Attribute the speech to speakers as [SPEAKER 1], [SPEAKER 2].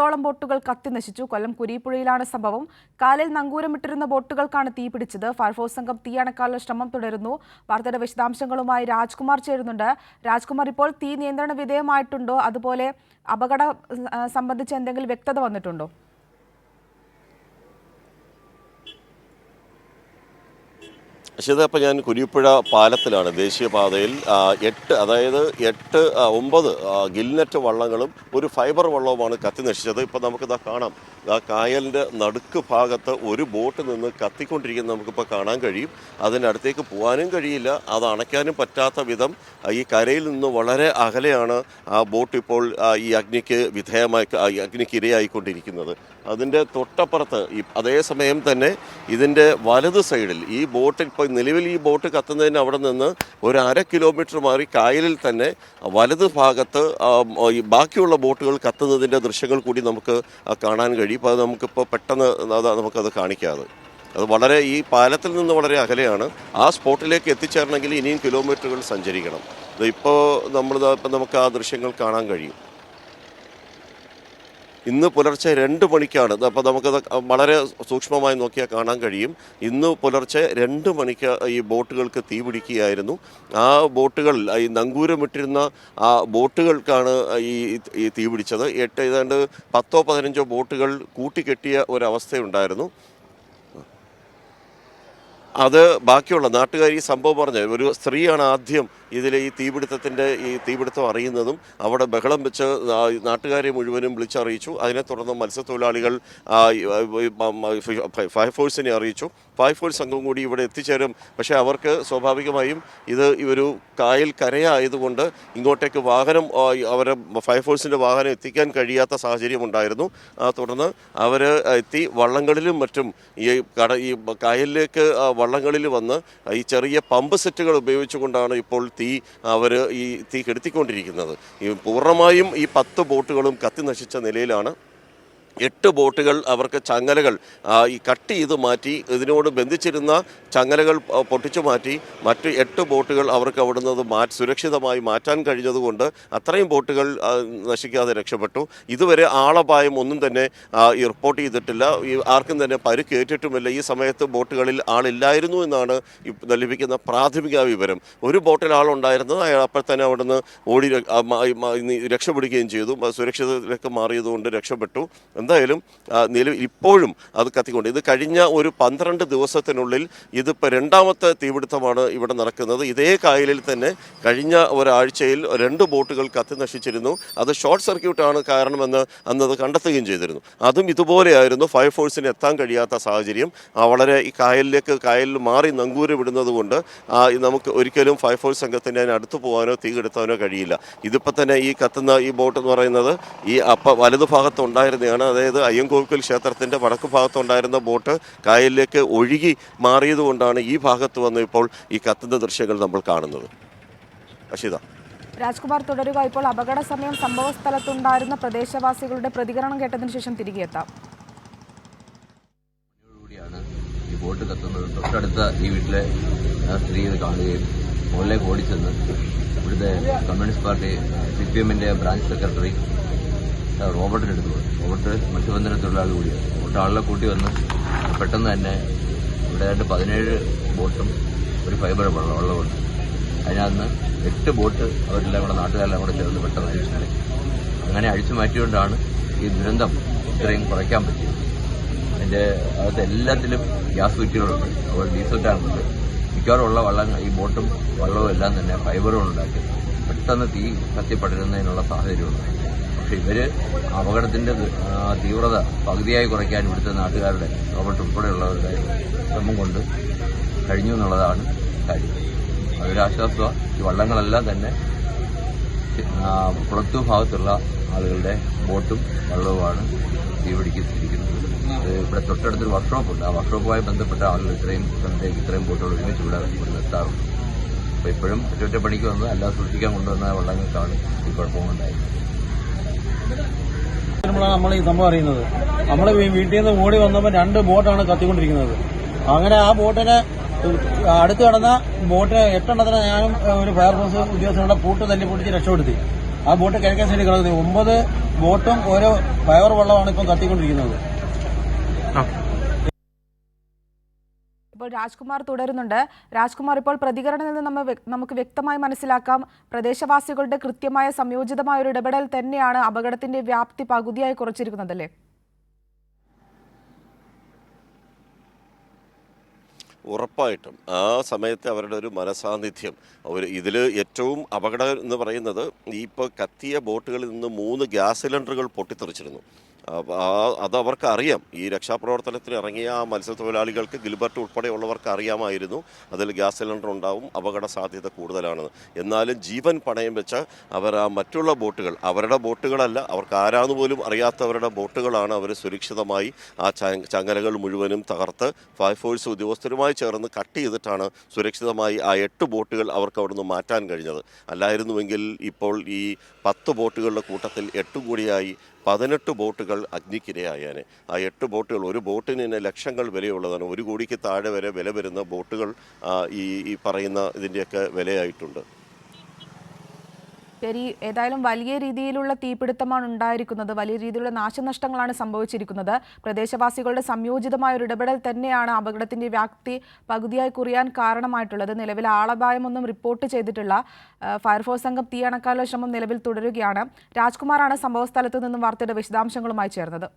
[SPEAKER 1] പത്തോളം ബോട്ടുകൾ കത്തിനശിച്ചു കൊല്ലം കുരീപ്പുഴയിലാണ് സംഭവം. കാലിൽ നങ്കൂരമിട്ടിരുന്ന ബോട്ടുകൾക്കാണ് തീ പിടിച്ചത്. ഫയർഫോഴ്സ് സംഘം തീ അണക്കാനുള്ള ശ്രമം തുടരുന്നു. വാർത്തയുടെ വിശദാംശങ്ങളുമായി രാജ്കുമാർ ചേരുന്നുണ്ട്. രാജ്കുമാർ ഇപ്പോൾ തീ നിയന്ത്രണ വിധേയമായിട്ടുണ്ടോ? അതുപോലെ അപകടം സംബന്ധിച്ച് എന്തെങ്കിലും വ്യക്തത വന്നിട്ടുണ്ടോ?
[SPEAKER 2] അശ്വത അപ്പം ഞാൻ കുരിപ്പുഴ പാലത്തിലാണ് ദേശീയപാതയിൽ എട്ട് അതായത് എട്ട് ഒമ്പത് ഗിൽനെറ്റ് വള്ളങ്ങളും ഒരു ഫൈബർ വള്ളവുമാണ് കത്തി നശിച്ചത്. ഇപ്പം നമുക്കിതാ കാണാം. ആ കായലിന്റെ നടുക്ക് ഭാഗത്ത് ഒരു ബോട്ട് നിന്ന് കത്തിക്കൊണ്ടിരിക്കുന്നത് നമുക്കിപ്പോൾ കാണാൻ കഴിയും. അതിനടുത്തേക്ക് പോകാനും കഴിയില്ല. അത് അണയ്ക്കാനും പറ്റാത്ത വിധം ഈ കരയിൽ നിന്ന് വളരെ അകലെയാണ് ആ ബോട്ട് ഇപ്പോൾ ഈ അഗ്നിക്ക് വിധേയമായി അഗ്നിക്ക് ഇരയായിക്കൊണ്ടിരിക്കുന്നത്. അതിന്റെ തൊട്ടപ്പുറത്ത് ഈ അതേസമയം തന്നെ ഇതിന്റെ വലത് സൈഡിൽ ഈ ബോട്ട് ഇപ്പോൾ നിലവിൽ ഈ ബോട്ട് കത്തുന്നതിന് അവിടെ നിന്ന് ഒരു അര കിലോമീറ്റർ മാറി കായലിൽ തന്നെ വലത് ഭാഗത്ത് ബാക്കിയുള്ള ബോട്ടുകൾ കത്തുന്നതിന്റെ ദൃശ്യങ്ങൾ കൂടി നമുക്ക് കാണാൻ കഴിയും. അപ്പോൾ അത് നമുക്കിപ്പോൾ പെട്ടെന്ന് നമുക്കത് കാണിക്കാതെ. അത് വളരെ ഈ പാലത്തിൽ നിന്ന് വളരെ അകലെയാണ്. ആ സ്പോട്ടിലേക്ക് എത്തിച്ചേരണമെങ്കിൽ ഇനിയും കിലോമീറ്ററുകൾ സഞ്ചരിക്കണം. ഇപ്പോൾ നമ്മൾ ഇപ്പം നമുക്ക് ആ ദൃശ്യങ്ങൾ കാണാൻ കഴിയും. ഇന്ന് പുലർച്ചെ രണ്ട് മണിക്കാണ്. അപ്പോൾ നമുക്കത് വളരെ സൂക്ഷ്മമായി നോക്കിയാൽ കാണാൻ കഴിയും. ഇന്ന് പുലർച്ചെ രണ്ട് മണിക്ക് ഈ ബോട്ടുകൾക്ക് തീ പിടിക്കുകയായിരുന്നു. ആ ബോട്ടുകൾ ഈ നങ്കൂരമിട്ടിരുന്ന ആ ബോട്ടുകൾക്കാണ് ഈ ഈ തീ പിടിച്ചത്. എട്ട് ഏതാണ്ട് പത്തോ പതിനഞ്ചോ ബോട്ടുകൾ കൂട്ടിക്കെട്ടിയ ഒരവസ്ഥയുണ്ടായിരുന്നു. അത് ബാക്കിയുള്ള നാട്ടുകാർ ഈ സംഭവം പറഞ്ഞ ഒരു സ്ത്രീയാണ് ആദ്യം ഇതിലെ ഈ തീപിടുത്തത്തിന്റെ ഈ തീപിടുത്തം അറിയുന്നതും അവിടെ ബഹളം വെച്ച് നാട്ടുകാരെ മുഴുവനും വിളിച്ചറിയിച്ചു. അതിനെ തുടർന്ന് മത്സ്യത്തൊഴിലാളികൾ ഫയർഫോഴ്സിനെ അറിയിച്ചു. ഫയർഫോഴ്സ് സംഘം കൂടി ഇവിടെ എത്തിച്ചേരും. പക്ഷേ അവർക്ക് സ്വാഭാവികമായും ഇത് ഇവരു കായൽ കരയായതുകൊണ്ട് ഇങ്ങോട്ടേക്ക് വാഹനം അവരെ ഫയർഫോഴ്സിന്റെ വാഹനം എത്തിക്കാൻ കഴിയാത്ത സാഹചര്യം ഉണ്ടായിരുന്നു. തുടർന്ന് അവർ എത്തി വള്ളങ്ങളിലും മറ്റും ഈ കട ഈ കായലിലേക്ക് വള്ളങ്ങളിൽ വന്ന് ഈ ചെറിയ പമ്പ് സെറ്റുകൾ ഉപയോഗിച്ചുകൊണ്ടാണ് ഇപ്പോൾ തീ അവർ ഈ തീ കെടുത്തിക്കൊണ്ടിരിക്കുന്നത്. ഈ പൂർണമായും ഈ പത്ത് ബോട്ടുകളും കത്തി നശിച്ച നിലയിലാണ് എട്ട് ബോട്ടുകൾ അവർക്ക് ചങ്ങലകൾ ഈ കട്ട് ചെയ്ത് മാറ്റി ഇതിനോട് ബന്ധിച്ചിരുന്ന ചങ്ങലകൾ പൊട്ടിച്ചു മാറ്റി മറ്റ് എട്ട് ബോട്ടുകൾ അവർക്ക് അവിടുന്ന് അത് മാറ്റി സുരക്ഷിതമായി മാറ്റാൻ കഴിഞ്ഞതുകൊണ്ട് അത്രയും ബോട്ടുകൾ നശിക്കാതെ രക്ഷപ്പെട്ടു. ഇതുവരെ ആളപായം ഒന്നും തന്നെ ഈ റിപ്പോർട്ട് ചെയ്തിട്ടില്ല. ഈ ആർക്കും തന്നെ പരുക്കേറ്റിട്ടുമില്ല ഈ സമയത്ത് ബോട്ടുകളിൽ ആളില്ലായിരുന്നു എന്നാണ് ലഭിക്കുന്ന പ്രാഥമിക വിവരം ഒരു ബോട്ടിൽ ആളുണ്ടായിരുന്നത് അയാൾ അപ്പോൾ തന്നെ അവിടുന്ന് ഓടി രക്ഷപ്പെടുകയും ചെയ്തു. സുരക്ഷിതത്തിലേക്ക് മാറിയതുകൊണ്ട് രക്ഷപ്പെട്ടു. എന്തായാലും നിലവിൽ ഇപ്പോഴും അത് കത്തിക്കൊണ്ട് ഇത് കഴിഞ്ഞ ഒരു പന്ത്രണ്ട് ദിവസത്തിനുള്ളിൽ ഇതിപ്പോൾ രണ്ടാമത്തെ തീപിടുത്തമാണ് ഇവിടെ നടക്കുന്നത്. ഇതേ കായലിൽ തന്നെ കഴിഞ്ഞ ഒരാഴ്ചയിൽ രണ്ട് ബോട്ടുകൾ കത്തി നശിച്ചിരുന്നു. അത് ഷോർട്ട് സർക്യൂട്ടാണ് കാരണമെന്ന് അന്ന് അത് കണ്ടെത്തുകയും ചെയ്തിരുന്നു. അതും ഇതുപോലെയായിരുന്നു. ഫയർ ഫോഴ്സിന് എത്താൻ കഴിയാത്ത സാഹചര്യം. വളരെ ഈ കായലിലേക്ക് കായലിൽ മാറി നങ്കൂര് വിടുന്നത് കൊണ്ട് നമുക്ക് ഒരിക്കലും ഫയർഫോഴ്സ് സംഘത്തിന് അതിന് അടുത്ത് പോകാനോ തീ കെടുത്താനോ കഴിയില്ല. ഇതിപ്പോൾ തന്നെ ഈ കത്തുന്ന ഈ ബോട്ട് എന്ന് പറയുന്നത് ഈ അപ്പ വലതു ഭാഗത്ത് ഉണ്ടായിരുന്നതാണ്. അതായത് അയ്യങ്കോവിൽ ക്ഷേത്രത്തിന്റെ വടക്ക് ഭാഗത്തുണ്ടായിരുന്ന ബോട്ട് കായലിലേക്ക് ഒഴുകി മാറിയതുകൊണ്ടാണ് ഈ ഭാഗത്ത് വന്ന് ഇപ്പോൾ ഈ കത്തുന്ന ദൃശ്യങ്ങൾ നമ്മൾ കാണുന്നത്. അഷിത
[SPEAKER 1] രാജ്കുമാർ തുടരുക. ഇപ്പോൾ അപകട സമയം സംഭവ സ്ഥലത്തുണ്ടായിരുന്ന പ്രദേശവാസികളുടെ പ്രതികരണം കേട്ടതിന് ശേഷം തിരികെ എത്താം.
[SPEAKER 3] ഈ ബോട്ട് കത്തുന്നത്. തൊട്ടടുത്ത ഈ വീട്ടിലെ സ്ത്രീ ഇത് കാണുകയും മുകളിലേക്ക് ഓടിച്ചെന്ന് ഇവിടുത്തെ കമ്മ്യൂണിസ്റ്റ് പാർട്ടി സി പി എമ്മിന്റെ ബ്രാഞ്ച് സെക്രട്ടറി റോബർട്ടിന് എടുത്തു പോയി. റോബർട്ട് മത്സ്യബന്ധന തൊഴിലാളി കൂടിയാണ്. റോബർട്ട് ആളിനെ കൂട്ടി വന്ന്. പെട്ടെന്ന് തന്നെ ഇവിടെ രണ്ട് പതിനേഴ് ബോട്ടും ഒരു ഫൈബർ വെള്ളം വെള്ളമുണ്ട് അതിനകത്ത് എട്ട് ബോട്ട് അവരെല്ലാം കൂടെ നാട്ടുകാരെല്ലാം കൂടെ ചേർന്ന് പെട്ടെന്ന് അഴിച്ചു മാറ്റി. അങ്ങനെ അഴിച്ചു മാറ്റിയോണ്ടാണ് ഈ ദുരന്തം ഇത്രയും കുറയ്ക്കാൻ പറ്റിയത്. അതിന്റെ അകത്ത് എല്ലാത്തിലും ഗ്യാസ് കുറ്റികളുണ്ട്. അതുപോലെ ഡീസൽ ടാങ്കുണ്ട് മിക്കവാറും ഉള്ള വള്ളം ഈ ബോട്ടും വള്ളവും എല്ലാം തന്നെ ഫൈബറുകൾ ഉണ്ടാക്കി പെട്ടെന്ന് തീ കത്തിപ്പടരുന്നതിനുള്ള സാഹചര്യമുണ്ട്. പക്ഷെ ഇവർ അപകടത്തിന്റെ തീവ്രത പകുതിയായി കുറയ്ക്കാൻ ഇവിടുത്തെ നാട്ടുകാരുടെ റോബർട്ട് ഉൾപ്പെടെയുള്ളവരുടെ ശ്രമം കൊണ്ട് കഴിഞ്ഞു എന്നുള്ളതാണ് കാര്യം. അതൊരാശ്വാസമാണ് ഈ വള്ളങ്ങളെല്ലാം തന്നെ കുളത്തു ഭാഗത്തുള്ള ആളുകളുടെ ബോട്ടും വള്ളവുമാണ് തീപിടിച്ചിരിക്കുന്നത് അത് ഇവിടെ തൊട്ടടുത്തൊരു വർക്ക്ഷോപ്പ് ഉണ്ട് ആ വർക്ക്ഷോപ്പുമായി ബന്ധപ്പെട്ട ആളുകൾ ഇത്രയും സ്ഥലത്തേക്ക് ഇത്രയും ബോട്ടുകൾ ഒരുമിച്ച് ഇവിടെ ഇവിടെ നിർത്താറുണ്ട് അപ്പോൾ ഇപ്പോഴും ഒറ്റ പണിക്ക് വന്ന് അല്ലാതെ സൂക്ഷിക്കാൻ കൊണ്ടുവന്ന വള്ളങ്ങൾക്കാണ് ഈ കുഴപ്പമുണ്ടായത് ാണ്
[SPEAKER 4] നമ്മൾ ഈ സംഭവം അറിയുന്നത്. നമ്മൾ വീട്ടിൽ നിന്ന് ഓടി വന്നപ്പോൾ രണ്ട് ബോട്ടാണ് കത്തിക്കൊണ്ടിരിക്കുന്നത്. അങ്ങനെ ആ ബോട്ടിനെ അടുത്ത് കിടന്ന ബോട്ട് എട്ടെണ്ണത്തിന് ഞാനും ഒരു ഫയർഫോഴ്സ് ഉദ്യോഗസ്ഥരുടെ പൂട്ട് തല്ലി പൊട്ടിച്ച് രക്ഷപ്പെടുത്തി. ആ ബോട്ട് കിഴക്കൻ സൈഡിൽ കിടക്കുന്നത് ഒമ്പത് ബോട്ടും ഓരോ ഫയർ വെള്ളമാണ് ഇപ്പം കത്തിക്കൊണ്ടിരിക്കുന്നത്.
[SPEAKER 1] രാജ്കുമാർ തുടരുന്നുണ്ട്. രാജ്കുമാർ ഇപ്പോൾ പ്രതികരണത്തിൽ നിന്ന് നമുക്ക് വ്യക്തമായി മനസ്സിലാക്കാം. പ്രദേശവാസികളുടെ കൃത്യമായ സംയോജിതമായ ഒരു ഇടപെടൽ തന്നെയാണ് അപകടത്തിന്റെ വ്യാപ്തി പകുതിയായി കുറച്ചിരിക്കുന്നതല്ലേ
[SPEAKER 2] ഉറപ്പായിട്ടും. ആ സമയത്ത് അവരുടെ ഒരു മനസാന്നിധ്യം. അവർ ഇതിൽ ഏറ്റവും അപകടം എന്ന് പറയുന്നത് ഈ ഇപ്പോൾ കത്തിയ ബോട്ടുകളിൽ നിന്ന് മൂന്ന് ഗ്യാസ് സിലിണ്ടറുകൾ പൊട്ടിത്തെറിച്ചിരുന്നു. അത് അവർക്ക് അറിയാം ഈ രക്ഷാപ്രവർത്തനത്തിന് ഇറങ്ങിയ ആ മത്സ്യത്തൊഴിലാളികൾക്ക് ഗിൽബർട്ട് ഉൾപ്പെടെയുള്ളവർക്ക് അറിയാമായിരുന്നു. അതിൽ ഗ്യാസ് സിലിണ്ടർ ഉണ്ടാവും അപകട സാധ്യത കൂടുതലാണെന്ന് എന്നാലും ജീവൻ പണയം വെച്ച അവർ ആ മറ്റുള്ള ബോട്ടുകൾ അവരുടെ ബോട്ടുകളല്ല അവർക്ക് ആരാന്ന് പോലും അറിയാത്തവരുടെ ബോട്ടുകളാണ് അവർ സുരക്ഷിതമായി ആ ചങ്ങലകൾ മുഴുവനും തകർത്ത് ഫയർഫോഴ്സ് ഉദ്യോഗസ്ഥരുമായി ചേർന്ന് കട്ട് ചെയ്തിട്ടാണ് സുരക്ഷിതമായി ആ എട്ട് ബോട്ടുകൾ അവർക്ക് അവിടുന്ന് മാറ്റാൻ കഴിഞ്ഞത്. അല്ലായിരുന്നുവെങ്കിൽ ഇപ്പോൾ ഈ പത്ത് ബോട്ടുകളുടെ കൂട്ടത്തിൽ എട്ടും കൂടിയായി പതിനെട്ട് ബോട്ടുകൾ അഗ്നിക്കിരയായേനെ. ആ എട്ട് ബോട്ടുകൾ ഒരു ബോട്ടിന് തന്നെ ലക്ഷങ്ങൾ വിലയുള്ളതാണ്. ഒരു കോടിക്ക് താഴെ വരെ വില വരുന്ന ബോട്ടുകൾ ഈ ഈ പറയുന്ന ഇതിന്റെയൊക്കെ വിലയായിട്ടുണ്ട്.
[SPEAKER 1] ശരി ഏതായാലും വലിയ രീതിയിലുള്ള തീപിടുത്തമാണ് ഉണ്ടായിരിക്കുന്നത്. വലിയ രീതിയിലുള്ള നാശനഷ്ടങ്ങളാണ് സംഭവിച്ചിരിക്കുന്നത്. പ്രദേശവാസികളുടെ സംയോജിതമായ ഒരു ഇടപെടൽ തന്നെയാണ് അപകടത്തിന്റെ വ്യാപ്തി പകുതിയായി കുറയാൻ കാരണമായിട്ടുള്ളത്. നിലവിൽ ആളപായമൊന്നും റിപ്പോർട്ട് ചെയ്തിട്ടില്ല. ഫയർഫോഴ്സ് സംഘം തീ അണക്കാനുള്ള ശ്രമം നിലവിൽ തുടരുകയാണ്. രാജ്കുമാറാണ് സംഭവസ്ഥലത്ത് നിന്നും വാർത്തയുടെ വിശദാംശങ്ങളുമായി ചേർന്നത്.